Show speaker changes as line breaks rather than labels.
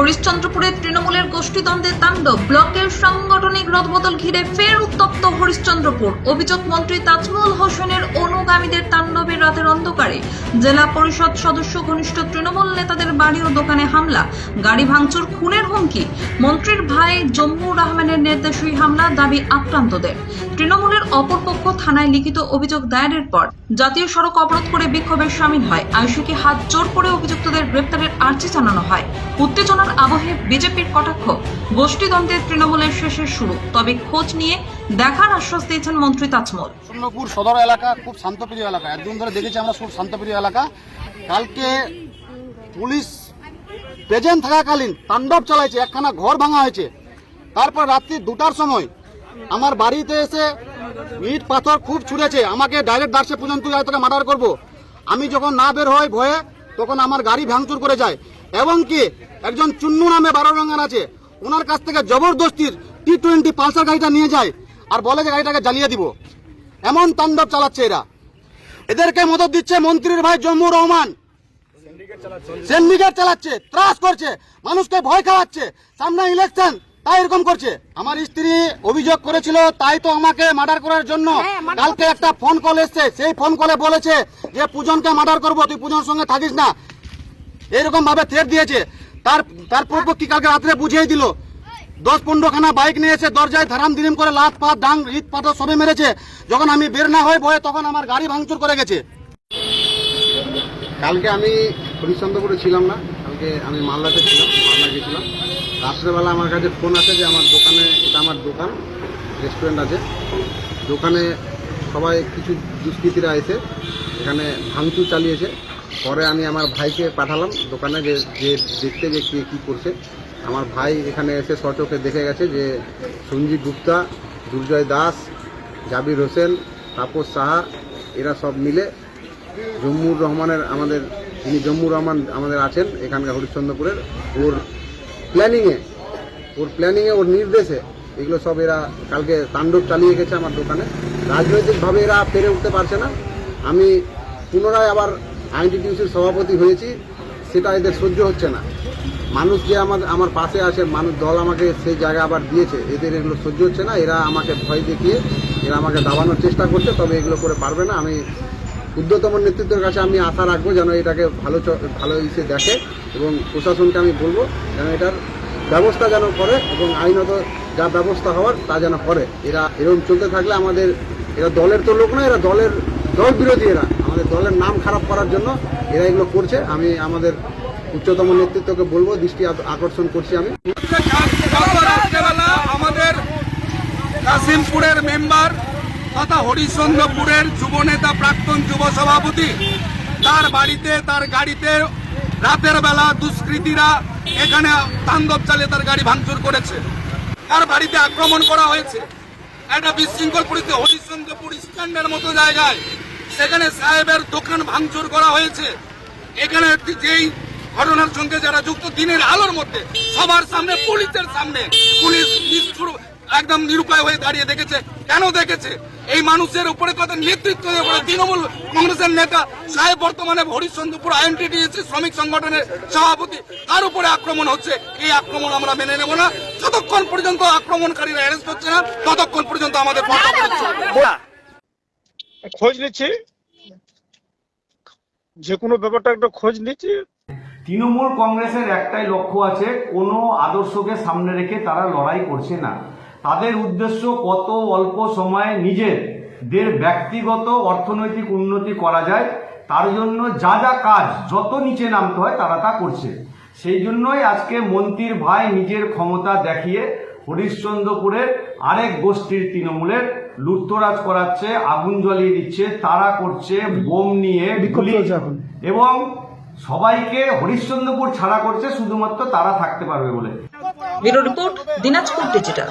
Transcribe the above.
হরিশ্চন্দ্রপুরের তৃণমূলের গোষ্ঠীদ্বন্দ্বের তাণ্ডব, ব্লকের সাংগঠনিক রদবদল ঘিরে ফের উত্তপ্ত হরিশ্চন্দ্রপুর। অভিযোগ, মন্ত্রী তাজমুল হোসেনের অনুগামীদের তাণ্ডবের রাতের অন্ধকারে জেলা পরিষদ সদস্য, ঘনিষ্ঠ তৃণমূল নেতাদের বাড়ি ও দোকানে হামলা, গাড়ি ভাঙচুর, খুনের হুমকি। মন্ত্রীর ভাই জম্মুর রহমানের নির্দেশই হামলা, দাবি আক্রান্তদের। তৃণমূলের অপরপক্ষ থানায় লিখিত অভিযোগ দায়েরের পর জাতীয় সড়ক অবরোধ করে বিক্ষোভে সামিল হয়। আয়ুষীকে হাত জোর করে অভিযুক্তদের গ্রেপ্তারের আর্জি জানানো হয়। উত্তেজনার আবহে বিজেপির কটাক্ষ। গোষ্ঠীদ্বন্দ্বের তৃণমূলের শেষের শুরু। তবে খোঁজ নিয়ে দেখার আশ্বাস দিয়েছেন মন্ত্রী তাজমল
সুন্দরপুর সদর এলাকা খুব শান্তপ্রিয় এলাকা। একদিন ধরে দেখেছি আমরা খুব শান্তপ্রিয় এলাকা। কালকে পুলিশ প্রেজেন্ট থাকাকালীন তাণ্ডব চালাইছে, একখানা ঘর ভাঙা হয়েছে। তারপর রাত্রি দুটার সময় আমার বাড়িতে এসে ইট, পাথর খুব ছুঁড়েছে। আমাকে ডাইরেক্ট ডাকছে পর্যন্ত মার্ডার করব। আমি যখন না বের হই ভয়ে তখন আমার গাড়ি ভাঙচুর করে যায়। এবং কি একজন চুন্নু নামে বারো রঙের আছে ওনার কাছ থেকে জবরদস্তির টি টোয়েন্টি পালসার গাড়িটা নিয়ে যায় আর বলে যে গাড়িটাকে জ্বালিয়ে দিব। এমন তাণ্ডব চালাচ্ছে এরা। এদেরকে মদত দিচ্ছে মন্ত্রীর ভাই জম্মু রহমান। সিন্ডিকেট চালাচ্ছে। ত্রাস করছে মানুষকে ভয় খাওয়াচ্ছে। সামনে ইলেকশন তাই এরকম করছে। আমার স্ত্রী অভিযোগ করেছিল তাই তো আমাকে মার্ডার করার জন্য কালকে একটা ফোন কল এসছে। সেই ফোন কলে বলেছে যে পূজনকে মার্ডার করব তুই পূজনের সঙ্গে থাকিস না। এরকম ভাবে থ্রেট দিয়েছে। তার তার পূর্বপক্ষী কালকে রাত্রে বুঝিয়ে দিল। দশ পনেরো খানা বাইক নিয়ে এসে দরজায় ধারাম দিরিম করে লাত পাত ডাং ইট পাথর সবে মেরেছে। যখন আমি বের না হয়ে ভয়ে তখন আমার গাড়ি ভাঙচুর করে গেছে।
কালকে আমি হরিশ্চন্দ্রপুরে ছিলাম না। কালকে আমি মালদাতে ছিলাম মালদা গেছিলাম। রাত্রেবেলা আমার কাছে ফোন আছে যে আমার দোকানে, এটা আমার দোকান রেস্টুরেন্ট আছে। দোকানে সবাই কিছু দুষ্কৃতীরা এসে এখানে ভাঙচুর চালিয়েছে। পরে আমি আমার ভাইকে পাঠালাম দোকানে যে যে দেখতে যে কে কী করছে। আমার ভাই এখানে এসে সচোখে দেখে গেছে যে সঞ্জীব গুপ্তা, দুর্জয় দাস, জাবির হোসেন, তাপস সাহা, এরা সব মিলে জম্মুর রহমানের আমাদের যিনি জম্মুর রহমান আমাদের আছেন এখানকার হরিশ্চন্দ্রপুরের। ওর প্ল্যানিংয়ে ওর প্ল্যানিংয়ে ওর নির্দেশে এগুলো সব এরা কালকে তাণ্ডব চালিয়ে গেছে আমার দোকানে। রাজনৈতিকভাবে এরা পেরে উঠতে পারছে না। আমি পুনরায় আবার আইনটিটিউসির সভাপতি হয়েছি, সেটা এদের সহ্য হচ্ছে না। মানুষ যে আমার আমার পাশে আসে মানুষ দল আমাকে সেই জায়গা আবার দিয়েছে, এদের এগুলো সহ্য হচ্ছে না। এরা আমাকে ভয় দেখিয়ে, এরা আমাকে দাবানোর চেষ্টা করছে, তবে এগুলো করে পারবে না। আমি ঊর্ধ্বতম নেতৃত্বের কাছে আমি আশা রাখব যেন এটাকে ভালো ভালো ইসে দেখে এবং প্রশাসনকে আমি বলব যেন এটার ব্যবস্থা যেন করে এবং আইনত যা ব্যবস্থা হওয়ার তা যেন করে। এরা এরকম চলতে থাকলে আমাদের, এরা দলের তো লোক না, এরা দলের দল বিরোধী এরা। আমাদের দলের নাম খারাপ করার জন্য এরা এগুলো করছে। আমি আমাদের উচ্চতম নেতৃত্বকে বলব, দৃষ্টি আক- আকর্ষণ করছি আমি।
আমাদের কাশিমপুরের মেম্বার তথা হরিশ্চন্দ্রপুরের যুবনেতা প্রাক্তন যুব সভাপতি। তার বাড়িতে, তার গাড়িতে রাতের বেলা দুষ্কৃতীরা এখানে তাণ্ডব চালিয়ে তার গাড়ি ভাঙচুর করেছে। তার বাড়িতে আক্রমণ করা হয়েছে। একটা বিশৃঙ্খল পরিস্থিতি, হরিশ্চন্দ্রপুর স্ট্যান্ডের মতো জায়গায়। সেখানে সাহেবের দোকান ভাঙচুর করা হয়েছে। এখানে যেই ঘটনার সঙ্গে যারা যুক্ত, দিনের আলোর মধ্যে সবার সামনে, পুলিশের সামনে পুলিশ নিষ্ঠুর, একদম নিরুপায় হয়ে দাঁড়িয়ে দেখেছে। কেন দেখেছে? এই মানুষের উপরে কত নেতৃত্ব দিয়ে তৃণমূল কংগ্রেসের নেতা সাহেব বর্তমানে হরিশ্চন্দ্রপুর আইএনটিটিএসি শ্রমিক সংগঠনের সভাপতি তার উপরে আক্রমণ হচ্ছে। এই আক্রমণ আমরা মেনে নেব না। যতক্ষণ পর্যন্ত আক্রমণকারীরা অ্যারেস্ট হচ্ছে না ততক্ষণ পর্যন্ত আমাদের পথ অবরোধ চলবে।
খোঁজ নিচ্ছি। যে কোনো ব্যাপারটা একটা খোঁজ নিচ্ছি।
তৃণমূল কংগ্রেসের একটাই লক্ষ্য আছে কোনো আদর্শকে সামনে রেখে তারা লড়াই করছে না। তাদের উদ্দেশ্য কত অল্প সময়ে নিজেদের ব্যক্তিগত অর্থনৈতিক উন্নতি করা যায় তার জন্য যা যা কাজ যত নিচে নামতে হয় তারা তা করছে। সেই জন্যই আজকে মন্ত্রীর ভাই নিজের ক্ষমতা দেখিয়ে হরিশ্চন্দ্রপুরের আরেক গোষ্ঠীর তৃণমূলের লুটতরাজ করাচ্ছে আগুন জ্বালিয়ে দিচ্ছে তারা করছে বোম নিয়ে এবং সবাইকে হরিশ্চন্দ্রপুর ছাড়া করছে শুধুমাত্র তারা থাকতে পারবে বলে।
Bureau report Dinajpur digital.